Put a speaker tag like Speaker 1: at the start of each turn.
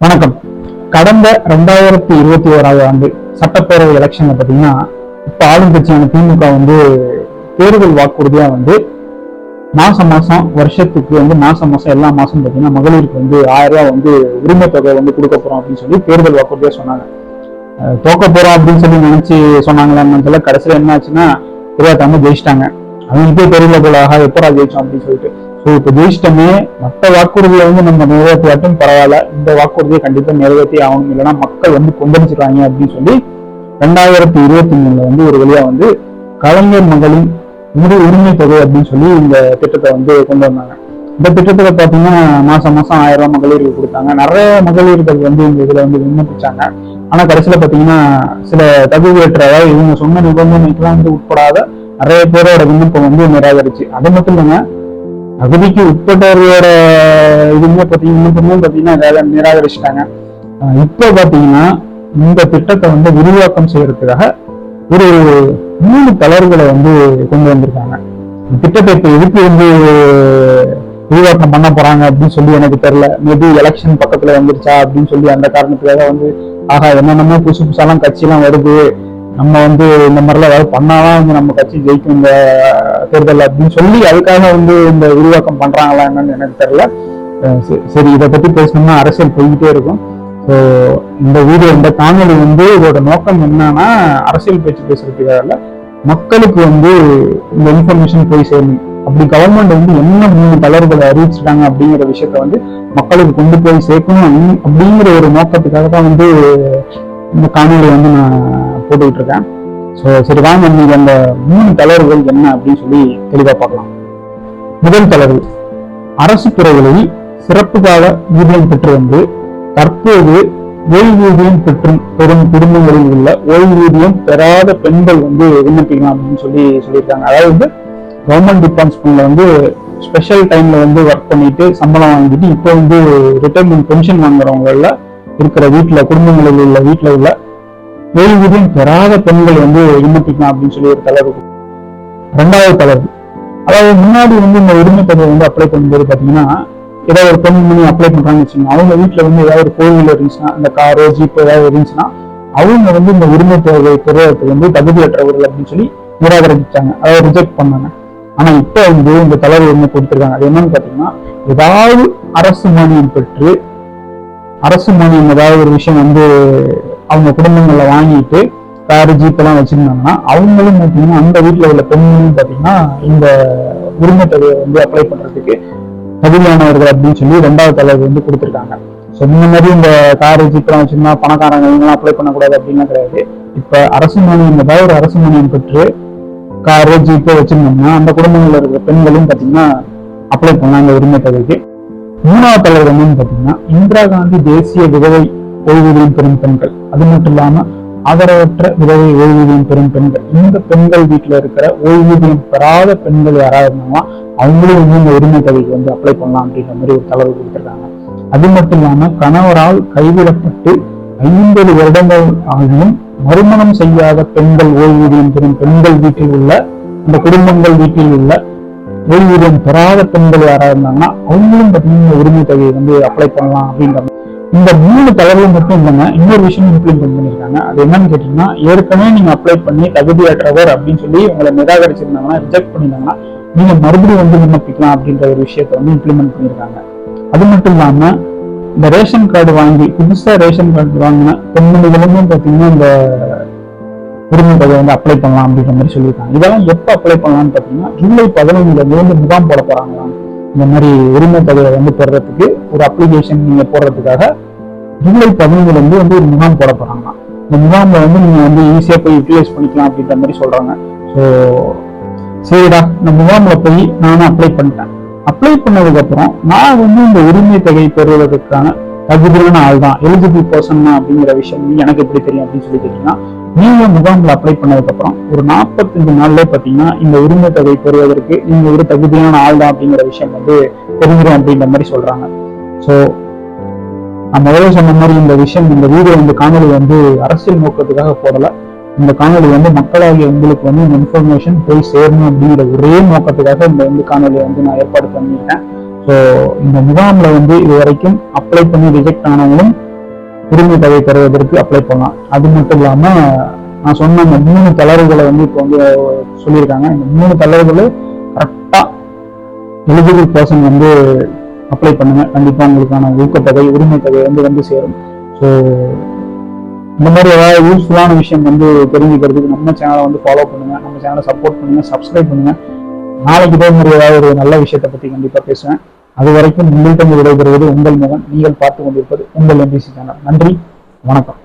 Speaker 1: வணக்கம். கடந்த ரெண்டாயிரத்தி இருபத்தி ஓராவது ஆண்டு சட்டப்பேரவை எலெக்ஷன்ல பாத்தீங்கன்னா இப்ப ஆளுங்கட்சியான திமுக வந்து தேர்தல் வாக்குறுதியா வந்து மாசம் மாசம் வருஷத்துக்கு வந்து மாசம் மாசம் எல்லா மாசம் பாத்தீங்கன்னா மகளிருக்கு வந்து ஆயிரம் ரூபாய் வந்து உரிமை தொகை வந்து கொடுக்க போறோம் அப்படின்னு சொல்லி தேர்தல் வாக்குறுதியா சொன்னாங்க. தோக்க போறோம் அப்படின்னு சொல்லி நினைச்சு சொன்னாங்களான்னு தெரியல. கடைசியில என்ன ஆச்சுன்னா தெரியாதாம ஜெயிச்சிட்டாங்க. அவங்களுக்கே தெரியல போல ஆஹா எப்படா ஜெயிச்சோம் அப்படின்னு சொல்லிட்டு. ஸோ இப்போ ஜெயிச்சிட்டோமே மற்ற வாக்குறுதியை வந்து நம்ம நிறைவேற்றியாட்டும் பரவாயில்ல. இந்த வாக்குறுதியை கண்டிப்பாக நிறைவேற்றி ஆகணும். இல்லைன்னா மக்கள் வந்து கொந்தளிச்சிருவாங்க அப்படின்னு சொல்லி ரெண்டாயிரத்தி இருபத்தி மூணுல வந்து ஒரு வழியாக வந்து கலைஞர் மகளின் முழு உரிமை தொகை அப்படின்னு சொல்லி இந்த திட்டத்தை வந்து கொண்டு வந்தாங்க. இந்த திட்டத்தில் பார்த்தீங்கன்னா மாசம் மாசம் ஆயிரம் ரூபாய் மகளிருக்கு கொடுத்தாங்க. நிறைய மகளிர்கள் வந்து இந்த இதில் வந்து விண்ணப்பிச்சாங்க. ஆனால் கடைசியில் பார்த்தீங்கன்னா சில தகுதியற்ற இவங்க சொன்ன நிபந்தனைக்கெல்லாம் வந்து உட்படாத நிறைய பேரோட விண்ணப்பம் வந்து நிராகரிச்சு. அது மட்டும் இல்லைங்க தகுதிக்கு உட்பட்டவர்களோட இதுமே பார்த்தீங்கன்னா விண்ணப்பமும் பாத்தீங்கன்னா வேலை நிராகரிச்சிட்டாங்க. இப்போ பாத்தீங்கன்னா இந்த திட்டத்தை வந்து விரிவாக்கம் செய்யறதுக்காக ஒரு மூணு தளர்வுகளை வந்து கொண்டு வந்திருக்காங்க. இந்த திட்டத்தை இப்போ எதுக்கு வந்து விரிவாக்கம் பண்ண போறாங்க அப்படின்னு சொல்லி எனக்கு தெரியல. மேபி எலெக்ஷன் பக்கத்துல வந்துருச்சா அப்படின்னு சொல்லி அந்த காரணத்துக்காக வந்து ஆகா என்னென்னமோ புதுசு புதுசாலாம் கட்சியெல்லாம் வருது. நம்ம வந்து இந்த மாதிரிலாம் ஏதாவது பண்ணாதான் வந்து நம்ம கட்சி ஜெயிக்கும் இந்த தேர்தல் அப்படின்னு சொல்லி அதுக்காக வந்து இந்த விரிவாக்கம் பண்றாங்களா என்னன்னு எனக்கு தெரியல. சரி- சரி இதை பத்தி பேசணும்னா அரசியல் போய்கிட்டே இருக்கும். ஸோ இந்த வீடியோ இந்த காணொலி வந்து இதோட நோக்கம் என்னன்னா அரசியல் பேச்சு பேசுறதுக்காக மக்களுக்கு வந்து இந்த இன்ஃபர்மேஷன் போய் சேரணும். அப்படி கவர்மெண்ட் வந்து என்ன மூணு தளர்வுகளை அறிவிச்சிட்டாங்க அப்படிங்கிற விஷயத்த வந்து மக்களுக்கு கொண்டு போய் சேர்க்கணும் அப்படிங்கிற ஒரு நோக்கத்துக்காக தான் வந்து இந்த காணொலி வந்து நான் போட்டுக்கிட்டு இருக்கேன் ஸோ சரி வாங்க இன்னைக்கு அந்த மூணு தளர்வுகள் என்ன அப்படின்னு சொல்லி தெளிவாக பார்க்கலாம். முதல் தளர்வு அரசு துறைகளில் சிறப்பு கால ஊதியம் பெற்று வந்து தற்போது ஓய்வூதியம் பெற்று பெறும் குடும்பங்களில் உள்ள ஓய்வூதியம் பெறாத பெண்கள் வந்து விண்ணப்பிக்கலாம் அப்படின்னு சொல்லி சொல்லியிருக்காங்க. அதாவது வந்து கவர்மெண்ட் டிபார்ட்மெண்ட்ல வந்து ஸ்பெஷல் டைம்ல வந்து ஒர்க் பண்ணிட்டு சம்பளம் வாங்கிட்டு இப்போ வந்து ரிட்டைர்மெண்ட் பென்ஷன் வாங்குறவங்கள இருக்கிற வீட்டுல குடும்பங்களில் உள்ள வீட்டில் உள்ள ஓய்வூதியம் பெறாத பெண்கள் வந்து விண்ணப்பிக்கலாம் அப்படின்னு சொல்லி ஒரு தளர்வு ரெண்டாவது தளர்வு அதாவது முன்னாடி வந்து இந்த உரிமை தொகை வந்து அப்ளை பண்ணும்போது பாத்தீங்கன்னா ஏதாவது ஒரு பெண்மணி அப்ளை பண்றாங்கன்னு வச்சுக்கோங்க. அவங்க வீட்டுல வந்து ஏதாவது ஒரு கோவில் இருந்துச்சுன்னா இந்த காரோ ஜீப் ஏதாவது இருந்துச்சுன்னா அவங்க வந்து இந்த உரிமை தொகை பெறுவதற்கு வந்து தகுதியற்றவர்கள் அப்படின்னு சொல்லி நிராகரிச்சாங்க. அதாவது ரிஜெக்ட் பண்ணாங்க. ஆனா இப்ப வந்து இந்த தளர்வு என்ன கொடுத்துருக்காங்க? அது என்னன்னு பாத்தீங்கன்னா ஏதாவது அரசு மானியம் பெற்று அரசு மானியம் ஏதாவது ஒரு விஷயம் வந்து அவங்க குடும்பங்கள்ல வாங்கிட்டு காரு ஜீப்பெல்லாம் வச்சிருந்தாங்கன்னா அவங்களும் பார்த்தீங்கன்னா அந்த வீட்டில் உள்ள பெண்களும் பார்த்தீங்கன்னா இந்த உரிமை தொகையை வந்து அப்ளை பண்றதுக்கு தகுதியானவர்கள் அப்படின்னு சொல்லி ரெண்டாவது தலைவர் வந்து கொடுத்துருக்காங்க. ஸோ இந்த மாதிரி இந்த காரு ஜீப்பெல்லாம் வச்சிருந்தா பணக்காரங்க இவங்கெல்லாம் அப்ளை பண்ணக்கூடாது அப்படின்லாம் கிடையாது. இப்ப அரசு மானியம் ஏதாவது ஒரு அரசு மானியம் பெற்று காரு ஜீப்போ வச்சிருந்தோம்னா அந்த குடும்பங்களில் இருக்கிற பெண்களும் பார்த்தீங்கன்னா அப்ளை பண்ணலாம் இந்த உரிமை தொகைக்கு மூணாவது தலைவர் என்னன்னு பார்த்தீங்கன்னா இந்திரா காந்தி தேசிய விதவை ஓய்வூதியம் பெறும் பெண்கள். அது மட்டும் இல்லாம ஆதரவற்ற விதவை ஓய்வூதியம் பெறும் பெண்கள். இந்த பெண்கள் வீட்டில் இருக்கிற ஓய்வூதியம் பெறாத பெண்கள் யாராவது இருந்தாங்கன்னா அவங்களும் வந்து இந்த உரிமை தொகைக்கு வந்து அப்ளை பண்ணலாம் அப்படின்ற மாதிரி ஒரு தளர்வு கொடுத்துருக்காங்க. அது மட்டும் இல்லாம கணவரால் கைவிடப்பட்டு ஐம்பது வருடங்கள் ஆகியும் மறுமணம் செய்யாத பெண்கள் ஓய்வூதியம் பெறும் பெண்கள் வீட்டில் உள்ள அந்த குடும்பங்கள் வீட்டில் உள்ள ஓய்வூதியம் பெறாத பெண்கள் யாராவது இருந்தாங்கன்னா அவங்களும் பார்த்தீங்கன்னா இந்த உரிமை தொகையை வந்து அப்ளை பண்ணலாம் அப்படின்ற இந்த மூணு தகவலும் மட்டும் இல்லைங்க இன்னொரு விஷயம் இம்ப்ளிமெண்ட் பண்ணியிருக்காங்க. அது என்னன்னு கேட்டீங்கன்னா ஏற்கனவே நீங்க அப்ளை பண்ணி தகுதியற்றவர் அப்படின்னு சொல்லி உங்களை நிராகரிச்சிருந்தாங்கன்னா ரிஜெக்ட் பண்ணியிருந்தாங்கன்னா நீங்க மறுபடியும் வந்து விண்ணப்பிக்கலாம் அப்படின்ற ஒரு விஷயத்த வந்து இம்ப்ளிமெண்ட் பண்ணியிருக்காங்க அது மட்டும் இல்லாம இந்த ரேஷன் கார்டு வாங்கி புதுசா ரேஷன் கார்டு வாங்கின பொண்ணுகளுமே பார்த்தீங்கன்னா இந்த உரிமை தொகை வந்து அப்ளை பண்ணலாம் அப்படின்ற மாதிரி சொல்லியிருக்காங்க. இதெல்லாம் எப்போ அப்ளை பண்ணலாம்னு பார்த்தீங்கன்னா ஜூலை பதினொன்றுல இருந்து முகாம் போட போறாங்களாம். இந்த மாதிரி உரிமை தொகையை வந்து பெறுறதுக்கு ஒரு அப்ளிகேஷன் நீங்க போடுறதுக்காக ஜூலை பதினொன்றுல வந்து ஒரு முகாம் போட போறாங்களாம் இந்த முகாம்ல வந்து நீங்க வந்து ஈஸியா போய் யூட்டிலைஸ் பண்ணிக்கலாம் அப்படின்ற மாதிரி சொல்றாங்க. ஸோ சரிடா இந்த முகாம்ல போய் நானும் அப்ளை பண்ணிட்டேன். அப்ளை பண்ணதுக்கு அப்புறம் நான் வந்து இந்த உரிமை தொகை பெறுவதற்கான தகுதியான ஆள் தான் எலிஜிபிள் பர்சன் தான் அப்படிங்கிற விஷயம் எனக்கு எப்படி தெரியும் அப்படின்னு சொல்லி கேட்டீங்கன்னா நீங்க முகாம்ல அப்ளை பண்ணதுக்கு அப்புறம் ஒரு நாற்பத்தஞ்சு நாள்ல பாத்தீங்கன்னா இந்த உரிமை தொகை பெறுவதற்கு நீங்க ஒரு தகுதியான ஆள் தான் அப்படிங்கிற விஷயம் வந்து தெரிஞ்சிடும் அப்படின்ற மாதிரி சொல்றாங்க. ஸோ நான் முதல்ல சொன்ன மாதிரி இந்த விஷயம் இந்த வீடியோ இந்த காணொலி வந்து அரசியல் நோக்கத்துக்காக போடல. இந்த காணொளி வந்து மக்களாகிய உங்களுக்கு வந்து இந்த இன்ஃபர்மேஷன் போய் சேரணும் அப்படிங்கிற ஒரே நோக்கத்துக்காக இந்த வந்து காணொலியை வந்து நான் ஏற்பாடு பண்ணியிருக்கேன். ஸோ இந்த முகாம்ல வந்து இது வரைக்கும் அப்ளை பண்ணி ரிஜெக்ட் ஆனவங்களும் உரிமை தொகை பெறுவதற்கு அப்ளை பண்ணலாம். அது மட்டும் இல்லாம நான் சொன்ன அந்த மூணு தளர்வுகளை வந்து இப்போ வந்து சொல்லியிருக்காங்க. இந்த மூணு தளர்வுகளும் கரெக்டா எலிஜிபிள் பர்சன் வந்து அப்ளை பண்ணுங்க. கண்டிப்பா உங்களுக்கான ஊக்கத்தொகை உரிமை தொகை வந்து வந்து சேரும். ஸோ இந்த மாதிரி ஏதாவது யூஸ்ஃபுல்லான விஷயம் வந்து தெரிஞ்சுக்கிறதுக்கு நம்ம சேனலை வந்து ஃபாலோ பண்ணுங்க. நம்ம சேனலை சப்போர்ட் பண்ணுங்க சப்ஸ்கிரைப் பண்ணுங்க. நாளைக்கு இதே மாதிரி ஏதாவது ஒரு நல்ல விஷயத்தை பத்தி கண்டிப்பா பேசுவேன். அது வரைக்கும் உங்கள்கிட்ட விடைபெறுவது உங்கள் மகன் நீங்கள் பார்த்து கொண்டிருப்பது உங்கள் எம்பிசி சேனல். நன்றி வணக்கம்.